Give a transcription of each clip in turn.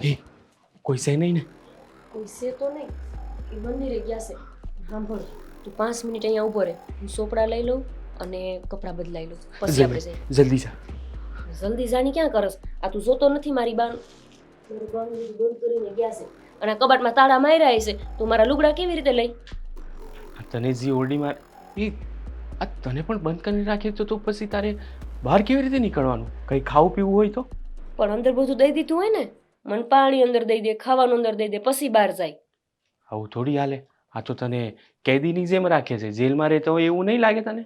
એ કોઈ છે નહીં ને? કોઈ છે તો નહીં. એ મંદિરે ગયા છે. સાંભળ તું પાંચ મિનિટ અહીંયા ઊભો રહે. હું સોપડા લઈ લઉં અને કપડાં બદલાઈ લઉં. પછી આપણે જઈએ. જલ્દી જા. જલ્દી જાણી ક્યાં કરસ? આ તું જોતો નથી મારી બાન બંધ કરીને ગયા છે. અને કબાટમાં તાળા માર્યા છે તું મારા લુગડા કેવી રીતે લઈ? તને જે ઓરડી માર એ આ તને પણ બંધ કરીને રાખે તો તો પછી તારે બહાર કેવી રીતે નીકળવાનું? કંઈ ખાવું પીવું હોય તો? પણ અંદર બધું દઈ દીધું હોય ને મન પાણી અંદર દઈ દે ખાવાનું અંદર દઈ દે પછી બહાર જાય. આવું થોડી હાલે. આ તો તને કેદીની જેમ રાખે છે. જેલમાં રહેતો હોય એવું નહીં લાગે તને?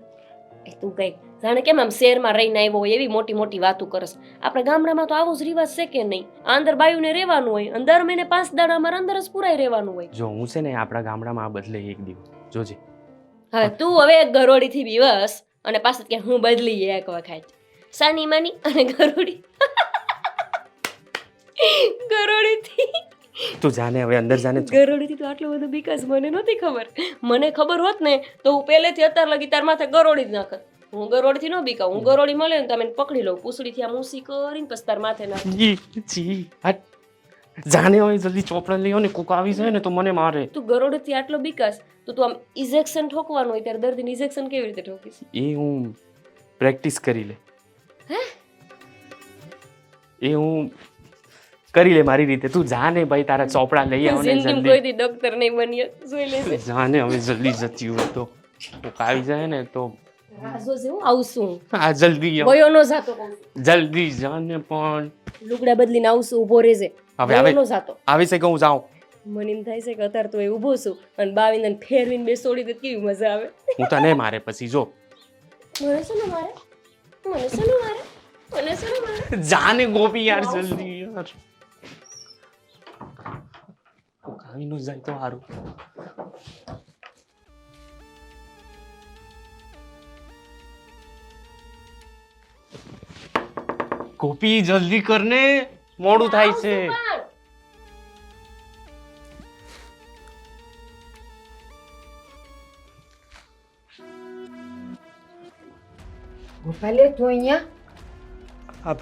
એ તું કઈ જાણે કેમ આમ શહેરમાં રહીને આવ્યો હોય એવી મોટી મોટી વાતો કરસ. આપણે ગામડામાં તો આવો જ રિવાજ છે કે નહીં? આ અંદર બાયુને રહેવાનું હોય અને દર મહિને પાંચ દાડા અમારે અંદર જ પુરાઈ રહેવાનું હોય. જો હું છે ને આપણા ગામડામાં આ બદલે એક દિવસ. જોજે. હવે તું હવે એક ગરોડીથી બીવસ અને પાછળ કે હું બદલી એક વખત. સાની માની અને ગરોડી ગરોડીથી તું જાને હવે અંદર જાને ગરોડીથી તો આટલો બધો વિકાસ મને નહોતી ખબર. મને ખબર હોત ને તો હું પહેલેથી અત્યાર લગી તાર માથે ગરોળી જ નાખત હું ગરોળીથી ન બીકા હું ગરોડી મળે ને તમે પકડી લઉં. પૂછડીથી આમ ઊંસી કરીને પછી તાર માથે નાખ. જી જાને હવે જલ્દી ચોપડા લઈ ને કોક આવી જાય ને તો મને મારે. તું ગરોળીથી આટલો વિકાસ તો તું આમ ઇજેક્શન ઠોકવાનું હોય ત્યારે દર્દીને ઇજેક્શન કેવી રીતે ઠોકીશ? એ હું પ્રેક્ટિસ કરી લે. એ હું કરી લે મારી રીતે. તું જા ને ભાઈ તારા ચોપડા લઈ આવો ને જલ્દી. કોઈ દી ડોક્ટર નહીં બની જોઈ લેશે જાને હવે જલ્દી જતી હોય તો. કોક આવી જાય ને તો. આવશું હા જલ્દી વયો નો જાતો કહું છું. જલ્દી પણ. લુગડા બદલીને આવશું ઊભો રહેજે. હવે આવે. નો જાતો. આવી છે કે હું જાઉં? મને એમ થાય છે કે અત્યારે તો એ ઊભો છું અને બાવીને ફેરવીને બેસોડી દે તો કેવી મજા આવે. હું તને મારે પછી જો. મને શું ને મારે? મને શું ને મારે? મને શું મારે? જાને ગોપી યાર જલ્દી યાર. આવી ન જાય તો સારું કોપી જલ્દી કરને મોડું થાય છે. ગોપાલે તું અહીંયા? હા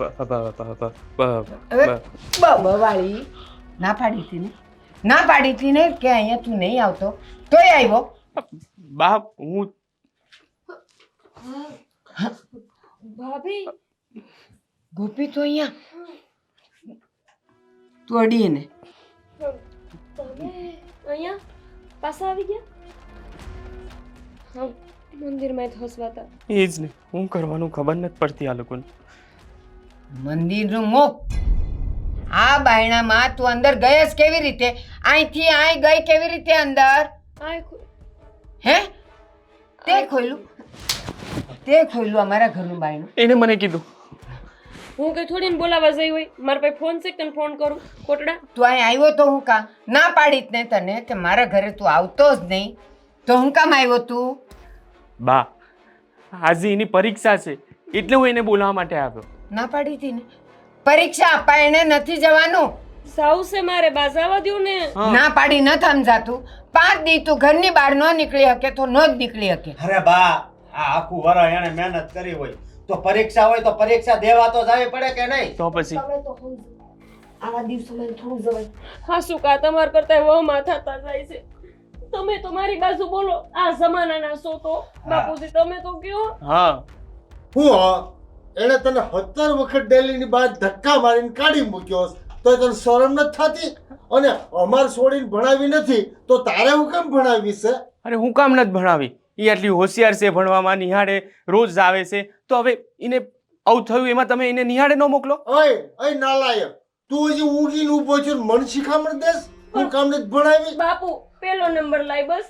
બાબા હવે ના પાડી હતી ને? ના પાડી હતી ને કે અહીંયા તું નહીં આવતો તોય આવ્યો. બાપ હું ભાભી? ગોપી તો અહીંયા? તું અડીએ ને તમે અહીંયા? પાછા આવી ગયા? હા મંદિરમાં જ હસવાતા. એ જ ને હું કરવાનું ખબર નથી પડતી આ લોકોને. મંદિરનું મુખ આ બાયણામાં તું અંદર ગયસ કેવી રીતે? અહીંથી અહીં ગઈ કેવી રીતે અંદર? હે? તે ખોલ્યું તે ખોલ્યું અમારા ઘરનું બાયણું. એને મને કીધું. હું કઈ થોડી ને બોલાવા જઈ હોય. મારા પાસે ફોન છે તને ફોન કરું? કોટડા તું અહીં આવ્યો તો હું કા? ના પાડીત ને તને કે મારા ઘરે તું આવતો જ નહીં. તો હું કામ આવ્યો તું? બા આજે એની પરીક્ષા છે. એટલે હું એને બોલાવવા માટે આવ્યો. ના પાડી હતી ને? પરીક્ષા આપવા એને નથી જવાનું. સાવ છે મારે બાજાવા દઉં ને. ના પાડી ન સમજાતું પાંચ દી તું ઘરની બહાર ન નીકળી શકે તો ન જ નીકળી શકે. અરે બા આ આખું વરસ એને મહેનત કરી હોય. તો પરીક્ષા હોય તો પરીક્ષા દેવા તો જવી પડે કે નહીં? તો પછી? તમે તો સમજો. આવા દિવસોમાં થોડું જવાય. હા શું કા તમાર કરતા વહુ માથા તા જાય છે. તમે તો મારી બાજુ બોલો આ જમાનાના સો તો. બાપુજી તમે તો કયો. હા. હું હા? એણે તને સત્તર વખત ડેલીની બહાર ધક્કા મારીને કાઢી મૂક્યો તો તને શરમ નથી થતી? અને અમાર છોડીને ભણાવી નથી તો તારે હું કેમ ભણાવી છે અરે હું કામ નથી ભણાવી. એ આટલી હોશિયાર છે ભણવામાં નિહાળે રોજ આવે છે. તો હવે એને આવું થયું એમાં તમે એને નિહાળે ન મોકલો? અય અય નાલાયક તું હજી ઊગીને ઊભો છે મને શીખામણ દેસ હું કામ નથી ભણાવી? બાપુ પેલો નંબર લાય બસ.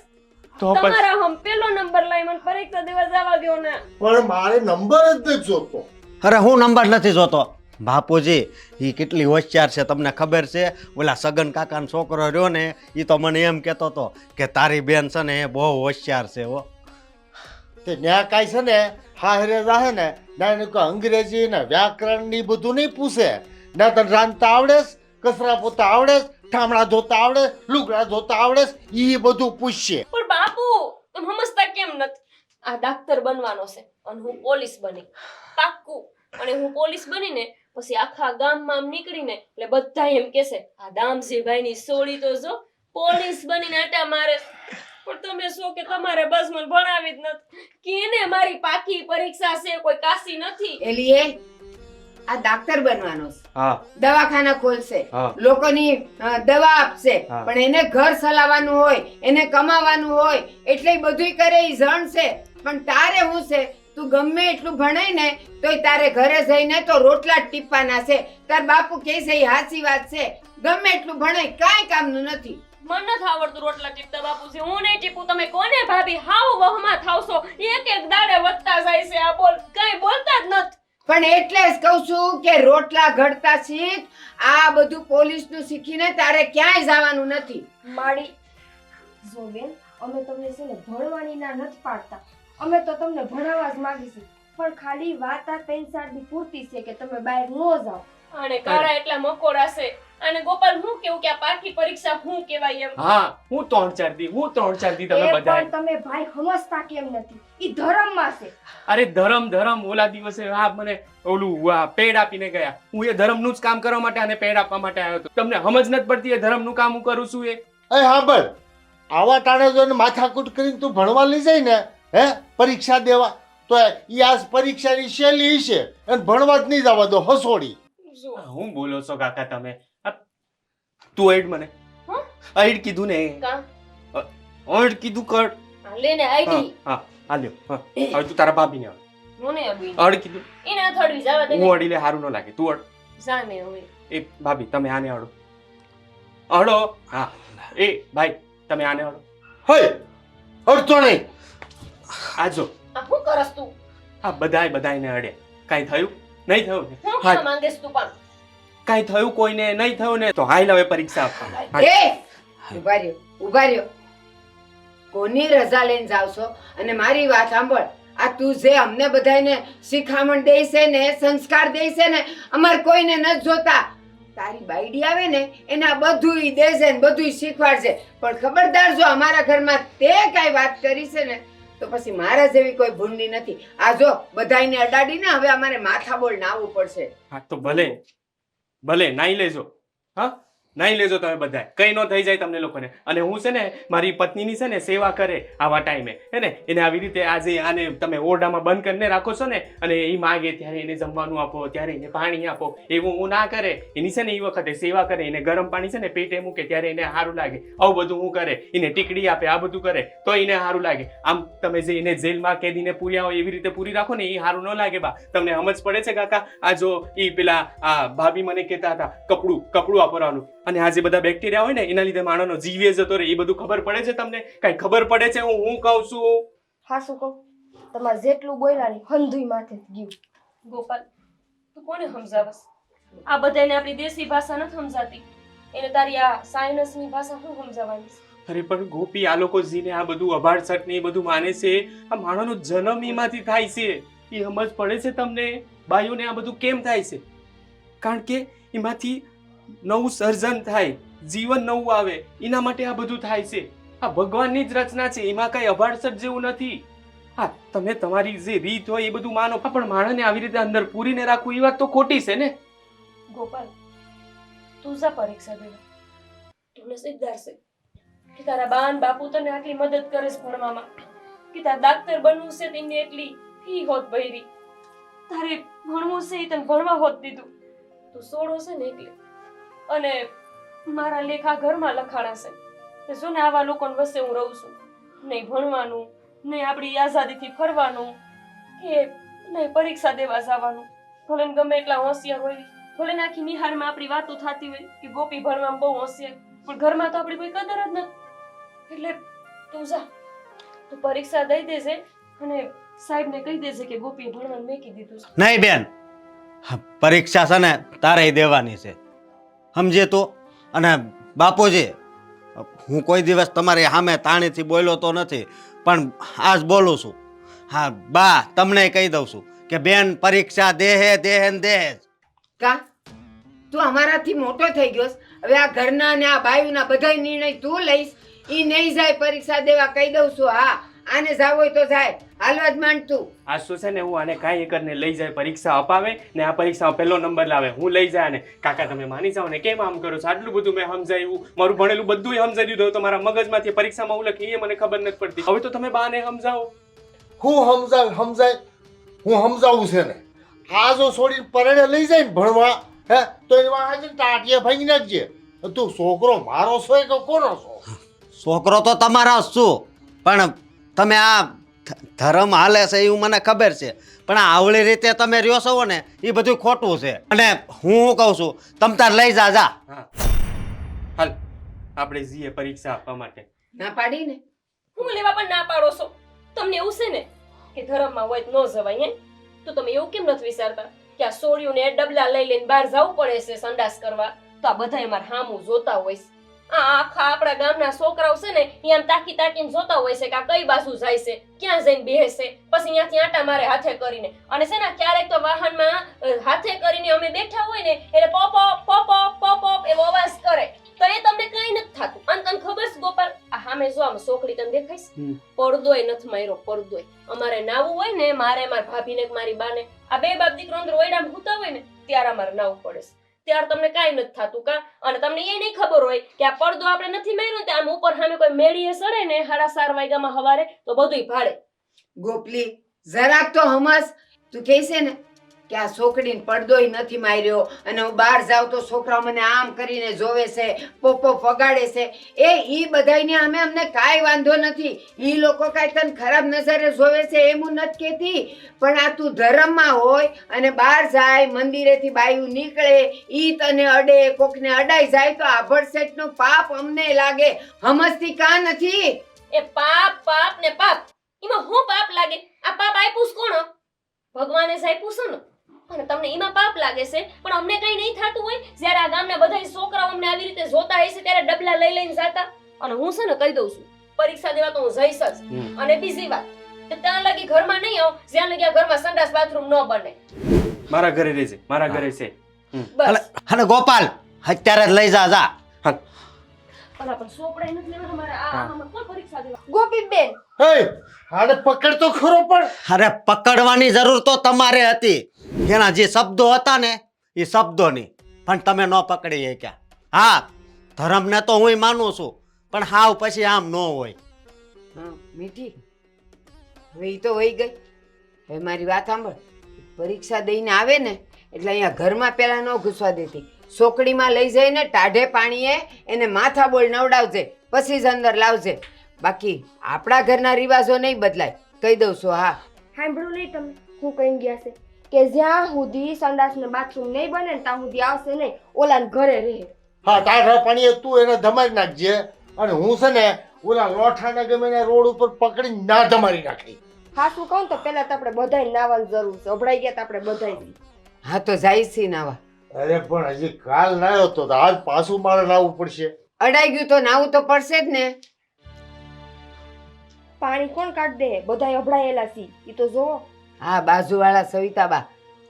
તો તમારા હમ પેલો નંબર લાય મને પરીક્ષા દેવા જવા દ્યો ને. પણ મારે નંબર જ નથી જોતો. અરે હું નંબર નથી જોતો. બાપુજી એ કેટલી હોશિયાર છે તમને ખબર છે? ઓલા સગન કાકાનો છોકરો રહ્યો ને એ તો મને એમ કહેતો હતો કે તારી બેન છે ને એ બહુ હોશિયાર છે હો. તે ન્યા કાંઈ છે ને હાહરે જાહે ને ના એને કોઈ અંગ્રેજી ને વ્યાકરણની બધું નહીં પૂછે. ના તને રાંધતા આવડેસ કચરા પોતા આવડેસ ઠામડા ધોતા આવડે લુગડા ધોતા આવડેસ એ બધું પૂછશે. પણ બાપુ તમે સમજતા કેમ નથી? આ ડાક્ટર બનવાનો છે અને હું પોલીસ બની. પાક્કું. અને હું પોલીસ બનીને પછી આખા ગામમાં આમ નીકળીને એટલે બધા એમ કહેશે આ દામજીભાઈની સોળી તો જો પોલીસ બનીને આટા મારે પણ તમે શું કે તમારે બસ મને ભણાવી જ નથી. કેને મારી પાકી પરીક્ષા છે કોઈ કાશી નથી. એલીએ આ ડાક્ટર બનવાનો છે. દવાખાના ખોલશે. લોકોની દવા આપશે. પણ એને ઘર ચલાવવાનું હોય એને કમાવાનું હોય એટલે બધું કરે એ જણ છે. પણ તારે હું છે? તું ગમે એટલું ભણાય ને તોય તારે ઘરે જઈને તો રોટલા જ ટીપવાના છે. તાર બાપુ કહે છે એ હાચી વાત છે. ગમે એટલું ભણાય કાંઈ કામનું નથી. મને નથી આવડતું રોટલા ટીપતા બાપુજી હું નહીં ટીપું તમે કોને ભાભી હાવ વહમાં થાવશો? એક એક દાડે વધતા જાય છે આ બોલ. કઈ બોલતા જ નથી. પણ એટલે જ કહું છું કે રોટલા ઘડતા શીખ. આ બધું પોલીસનું શીખીને તારે ક્યાંય જવાનું નથી. માડી જો બેન અમે તમને છે ને ભણવાની ના નથી પાડતા. અમે તો તમને ભણાવવા જ માંગીશું. પણ ખાલી વાત આ ત્રણ સાલની પૂરતી છે કે તમે બહાર ન જાઓ. અને કારા એટલા મકોડા છે. અને ગોપાલ હું કેવું કે આ પાઠી પરીક્ષા હું કહેવાય એમ? હા હું ત્રણ ચાર દી હું ત્રણ ચાર દી તમે એ બધા પણ તમે ભાઈ સમજતા કેમ નથી? ઈ ધર્મમાં છે. અરે ધરમ ધરમ ઓલા દિવસે આ મને ઓલું આ પેડ આપીને ગયા. હું એ ધર્મનું જ કામ કરવા માટે અને પેડ આપવા માટે આવ્યો હતો. તમને સમજ નથી પડતી એ ધર્મનું કામ હું કરું છું એ? એ સાંભળ આવા ટાણે જો એને માથાકૂટ કરીને તું ભણવા લઈ જાય ને હે? પરીક્ષા દેવા. તો ઈ આ પરીક્ષાની શૈલી છે. અને ભણવા જ નહીં જવા દો હસોડી. હું બોલો છો કાકા તમે? તું એડ મને. હં? એડ કીધું ને કાં? એડ કીધું કર. લે ને હા આઈડી હા લ્યો હા. હવે તું તારા ભાભીને અડ. હું અડ કીધું. એને અથડવી જવા દે ને. હું અડીલે સારું ન લાગે. તું અડ. જાને હવે. એ ભાભી તમે આને અડો. અડો? હા. એ ભાઈ તમે આને અડો. હય અડતો નહીં. આ જો આ શું કરસ તું? આ બધાય બધાયને અડે. કાઈ થયું? નહીં થયું ને? હું હા. કહેવા માંગેસ તું પણ? કાઈ થયું કોઈને? નહીં થયું ને? તો હાલ હવે પરીક્ષા આપવા હા. એ ઊભા રહ્યો ઊભા રહ્યો. કોની રજા લઈને જાવ છો? અને મારી વાત સાંભળ. આ તું જે અમને બધાને શિખામણ દે છે ને સંસ્કાર દે છે ને અમાર કોઈને નથી જોતા. તારી બાઈડી આવે ને એને આ બધુંય દેશે ને બધુંય શીખવાડશે. પણ ખબરદાર જો અમારા ઘરમાં તે કાંઈ વાત કરી છે ને તો પછી મારા જેવી કોઈ ભૂંડી નથી. આ જો, બધાયને અડાડીને હવે અમારે માથા બોલ નાવું પડશે. હા, તો ભલે. ભલે, નાઈ લેજો. હા? નાઈ લેજો તમે બધા કંઈ ન થઈ જાય તમને લોકોને. અને હું છે ને, મારી પત્નીની છે ને સેવા કરે આવા ટાઈમે. હે ને? એને આવી રીતે આજે આને તમે ઓરડામાં બંધ કરીને રાખો છો ને, અને એ માગે ત્યારે એને જમવાનું આપો, ત્યારે એને પાણી આપો. એવું હું ના કરે. એની છે ને એ વખતે સેવા કરે. એને ગરમ પાણી છે ને પેટે મૂકે ત્યારે એને સારું લાગે. આવું બધું હું કરે. એને ટીકડી આપે, આ બધું કરે. તો એને સારું લાગે. આમ તમે જે એને જેલમાં કેદીને પૂર્યા હોય એવી રીતે પૂરી રાખો ને એ સારું ન લાગે બા. તમને સમજ પડે છે કાકા? આ જો એ પેલા આ ભાભી મને કહેતા હતા, કપડું કપડું વાપરવાનું. અને આ જે બધા બેક્ટેરિયા હોય ને એના લીધે માણસનો જીવે જતો રહે એ બધું ખબર પડે છે તમને? કઈ ખબર પડે છે? હું હું કહું છું? હા શું કહું? તમારે જેટલું બોલ્યા ને હંધુઈ માથે ગયું. ગોપાલ તું કોને સમજાવસ આ બધાને આપણી દેશી ભાષા નથી સમજાતી. એને તારી આ સાયન્સની ભાષા શું સમજાવવાની? અરે પણ ગોપી આ લોકો જીને આ બધું અભાડ સટ ને એ બધું માને છે. આ માણસનો જન્મ એમાંથી થાય છે. એ સમજ પડે છે તમને? બાયોને આ બધું કેમ થાય છે? કારણ કે એમાંથી નવું સર્જન થાય, જીવન નવું આવે, એના માટે આ બધું થાય છે. આ ભગવાનની જ રચના છે, એમાં કઈ અભાડસટ જેવું નથી. હા, તમે તમારી જે રીત હોય એ બધું માનો પણ માણસને આવી રીતે અંદર પૂરીને રાખવું, એ વાત તો ખોટી છે ને? ગોપાલ, તું જા પરીક્ષા દેવા. તું નસીબદાર છે કે તારા બા બાપુ તને આટલી મદદ કરે છે ભણવામાં, કે તારે ડાક્ટર બનવું છે તેમને એટલી ફી હોત ભરી. તારે ભણવું છે એ તને ભણવા હોત દીધું. તું સોળો છે ને એટલે અને મારા લેખા ઘરમાં લખાણાશે કે શું ને આવા લોકોને વચ્ચે હું રહું છું? નહીં ભણવાનું, નહીં આપણી આઝાદીથી ફરવાનું, કે નહીં પરીક્ષા દેવા જવાનું. ભલે ગમે એટલા હોશિયાર હોય, ભલે આખી નિહારમાં આપણી વાતો થતી હોય કે ગોપી ભણવામાં બહુ હોશિયાર, પણ ઘરમાં તો આપણી કોઈ કદર જ નથી. એટલે તું જા, તું પરીક્ષા દઈ દેજે અને સાહેબને કહી દેજે કે ગોપી ભણવાનું મેકી દીધું છે. નહીં બેન પરીક્ષા છે ને તારે દેવાની છે. સમજે તો? અને બાપોજી, હું કોઈ દિવસ તમારી સામે તાણીથી બોલ્યો તો નથી, પણ આજ બોલું છું. હા, બા, તમને કહી દઉં છું કે બેન, પરીક્ષા દેહે દેહે ને દેહે કા? તું અમારાથી મોટો થઈ ગયો હવે આ ઘરના ને આ ભાઈના બધાય નિર્ણય તું લઈશ. એ નહીં જાય પરીક્ષા દેવા, કહી દઉં છું, હા. આને જાવ હોય તો જાય. હાલવા જ માંડતું આ શું છે ને હું આને કાંઈ કરીને લઈ જાય પરીક્ષા અપાવે ને આ પરીક્ષામાં પહેલો નંબર લાવે. હું લઈ જાય ને કાકા તમે માની જાઓ ને કેમ આમ કરો છો? આટલું બધું મેં સમજાવ્યું મારું ભણેલું બધું સમજાવી દીધું. તો મારા મગજમાંથી પરીક્ષામાં હું લખી એ મને ખબર નથી પડતી. હવે તો તમે બાને સમજાવો. હું સમજાવ સમજાય હું સમજાવું છે ને? આ જો છોડીને પરણે લઈ જાય ને ભણવા હે તો એમાં વાંહે ટાટિયા ભાંગી નાખજે. તું છોકરો મારો છો કે કોનો છો? છોકરો તો તમારા છું. પણ તમે આ ધર્મ હાલે છે એવું મને ખબર છે. પણ આ આવળી રીતે તમે રહ્યો છો ને એ બધું ખોટું છે. અને હું શું કહું છું તમ તાર લઈ જા જા. હા. હાલ આપણે જઈએ પરીક્ષા આપવા માટે. ના પાડી ને હું લેવા પણ ના પાડો છો? તમને એવું છે ને કે ધર્મમાં હોય તો ન જવાય હે તો તમે એવું કેમ નથી વિચારતા કે આ સોળિયું ને ડબલા લઈ લઈને બહાર જવું પડે છે સંડાસ કરવા? તો આ બધા મારે હામું જોતા હોય છે. આખા આપણા ગામના છોકરાઓ છે ને ઈ તાકી તાકીને જોતા હોય છે કે આ કઈ બાજુ જાય છે ક્યાં જઈને બેસે પછી અહીંયાથી આટા મારે હાથે કરીને. અને છે ને ક્યારેક તો વાહનમાં હાથે કરીને અમે બેઠા હોય ને એટલે પોપ પોપ પોપ પોપ એવો અવાજ કરે. તો એ તમને કઈ નથી થતું. અને તને ખબર છે ગોપાલ આ સામે જો આમ છોકરી તને દેખાઈશ. પડદોય નથી માર્યો પડદોય. અમારે નાવું હોય ને મારે મારા ભાભીને મારી બાને આ બે બાપ દીકરો અંદર ઓયડા ભૂતા હોય ને ત્યારે અમારે નાવું પડે છે. ત્યારે તમને કાંઈ નથી થતું કા? અને તમને એ નહીં ખબર હોય કે આ પડદો આપણે નથી માર્યો ને આમ ઉપર સામે કોઈ મેળીએ સડે ને સાડા ચાર વાગ્યામાં હવારે તો બધુંય ભાડે. ગોપલી, જરાક તો હમસ. તું કહે છે ને કે આ છોકરીને પડદોય નથી માર્યો અને હું બહાર જાઉં તો છોકરાઓ મને આમ કરીને જોવે છે, પોપો ફગાડે છે. એ ઈ બધાયને અમે અમને કાંઈ વાંધો નથી. એ લોકો કાંઈ તને ખરાબ નજરે જોવે છે એમ હું નથી કહેતી. પણ આ તું ધર્મમાં હોય અને બહાર જાય, મંદિરેથી બાયું નીકળે એ તને અડે, કોકને અડાઈ જાય તો આભડસેટનું પાપ અમને લાગે. હમસતી કાં નથી? એ પાપ પાપ ને પાપ. એમાં હું પાપ લાગે? આ પાપ આપ્યું કોણ? ભગવાને સાહેબ પૂછો ને? અને તમને એમાં પાપ લાગે છે પણ અમને કઈ નહીં થતું હોય જ્યારે આ ગામના બધા છોકરાઓ અમને આવી રીતે જોતા હશે ત્યારે ડબલા લઈ લઈને જાતા. અને હું છે ને કહી દઉં છું પરીક્ષા દેવા તો હું જઈશ જ. અને બીજી વાત કે ત્યાં લગી ઘરમાં નહીં આવ જ્યાં લગી આ ઘરમાં સંડાસ બાથરૂમ ન બને. મારા ઘરે રહેજે મારા ઘરે છે. બસ. અને અને ગોપાલ અત્યારે જ લઈ જા જા. અરે પકડવાની જરૂર તો તમારે હતી. એના જે શબ્દો હતા ને એ શબ્દોની. પણ તમે ન પકડી શક્યા. હા ધર્મને તો હું માનું છું પણ હાવ પછી આમ ન હોય. હા મીઠી. હવે એ તો વહી ગઈ. હવે મારી વાત સાંભળ. પરીક્ષા દઈને આવે ને એટલે અહીંયા ઘરમાં પહેલાં ન ઘૂસવા દેતી. સોકડીમાં લઈ જઈને ટાઢે પાણીએ એને માથા બોલ નવડાવજે પછી જ અંદર લાવજે. બાકી આપણા ઘરના રિવાજો નહીં બદલાય. કહી દઉં છું હા. સાંભળ્યું નહીં તમે હું કહી ગયા છે કે જ્યાં સુધી સંડાસ ને બાથરૂમ નહીં બને ને ત્યાં સુધી આવશે નહીં ઓલા ઘરે રહે. હા તારા પાણીએ તું એને ધમારી નાખજે. અને હું છે ને ઓલા લોઠાને ગમે એને રોડ ઉપર પકડી ના ધમારી નાખી. હા શું કહું તો પહેલા તો આપણે બધાય નાવાની જરૂર છે. અભડાઈ ગયા તો આપણે બધાય. હા તો જાય છે નાવા. અરે પણ હજી કાલ નાયો તો આજ પાછું મારે નાવું પડશે. અડાઈ ગયું તો નાવું તો પડશે જ ને. પાણી કોણ કાઢ દે? બધાય અભડાયેલા સી ઈ તો જો. હા બાજુવાળા સવિતાબા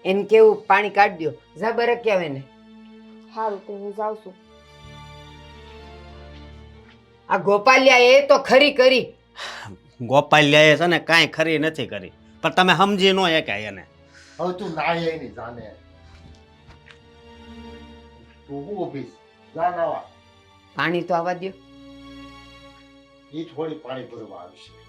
એને કેવું? પાણી કાઢી દો જા બરક કહેવાય ને. સારું તો હું જાઉં છું. આ ગોપાલિયા એ તો ખરી કરી. ગોપાલિયાએ છે ને કાંઈ ખરી નથી કરી. પણ તમે સમજી ન શક્યા એને. હવે તું નાય નહીં જાને તું હું ઊભી જા નાવા. પાણી તો આવવા દો એ થોડી પાણી ભરવા આવશે.